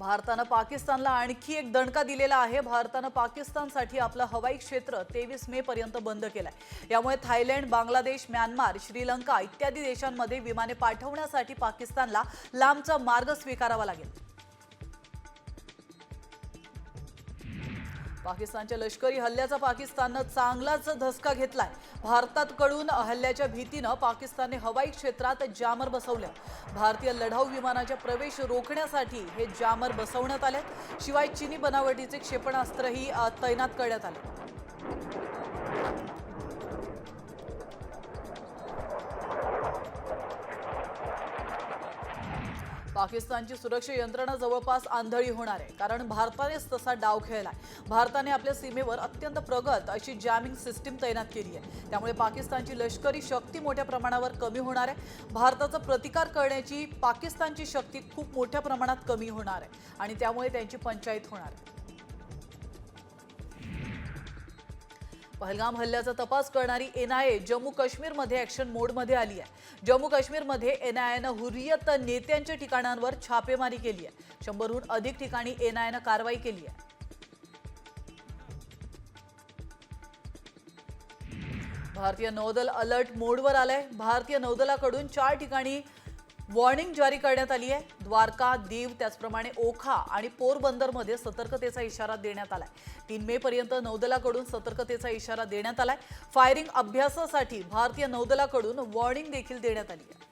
भारतानं पाकिस्तानला आणखी एक दणका दिलेला आहे. भारतानं पाकिस्तानसाठी आपलं हवाई क्षेत्र तेवीस मे पर्यंत बंद केलंय. यामुळे थायलंड बांगलादेश म्यानमार श्रीलंका इत्यादी देशांमध्ये विमाने पाठवण्यासाठी पाकिस्तानला लांबचा मार्ग स्वीकारावा लागेल. पाकिस्तानच्या लष्करी हल्ल्याचा पाकिस्ताननं चांगलाच धसका घेतलाय. भारताकडून हल्ल्याच्या भीतीनं पाकिस्तानने हवाई क्षेत्रात जामर बसवल्या. भारतीय लढाऊ विमानाच्या प्रवेश रोखण्यासाठी हे जामर बसवण्यात आले. शिवाय चिनी बनावटीचे क्षेपणास्त्रही तैनात करण्यात आले. पाकिस्तानची सुरक्षा यंत्रणा जवळपास आंधळी होणार आहे. कारण भारतानेच तसा डाव खेळलाय. भारताने आपल्या सीमेवर अत्यंत प्रगत अशी जॅमिंग सिस्टीम तैनात केली आहे. त्यामुळे पाकिस्तानची लष्करी शक्ती मोठ्या प्रमाणावर कमी होणार आहे. भारताचा प्रतिकार करण्याची पाकिस्तानची शक्ती खूप मोठ्या प्रमाणात कमी होणार आहे. आणि त्यामुळे त्यांची पंचायत होणार आहे. पहलगाम हल्ल्याचा तपास करणारी एनआयए जम्मू काश्मीरमध्ये ऍक्शन मोडमध्ये आली आहे. जम्मू काश्मीरमध्ये एनआयएनं हुरियत नेत्यांच्या ठिकाणांवर छापेमारी केली आहे. शंभरहून अधिक ठिकाणी एनआयएनं कारवाई केली आहे. भारतीय नौदल अलर्ट मोडवर आलंय. भारतीय नौदलाकडून चार ठिकाणी वॉर्निंग जारी करण्यात आली आहे. द्वारका दीव त्याचप्रमाणे ओखा आणि पोरबंदरमध्ये सतर्कतेचा इशारा देण्यात आलाय. तीन मे पर्यंत नौदलाकडून सतर्कतेचा इशारा देण्यात आलाय. फायरिंग अभ्यासासाठी भारतीय नौदलाकडून वॉर्निंग देखील देण्यात आली आहे.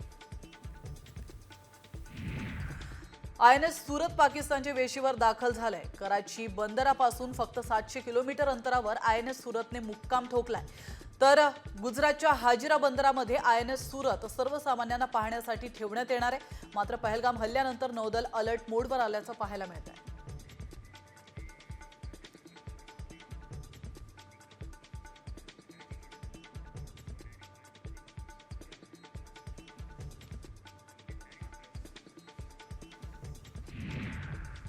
आय एन एस सुरत पाकिस्तानच्या वेशीवर दाखल झालंय. कराची बंदरापासून फक्त सातशे किलोमीटर अंतरावर आय एन एस सुरतने मुक्काम ठोकलाय. तर गुजरातच्या हाजिरा बंदरामध्ये आय एन एस सुरत सर्वसामान्यांना पाहण्यासाठी ठेवण्यात येणार आहे. मात्र पहलगाम हल्ल्यानंतर नौदल अलर्ट मोडवर आल्याचं पाहायला मिळत आहे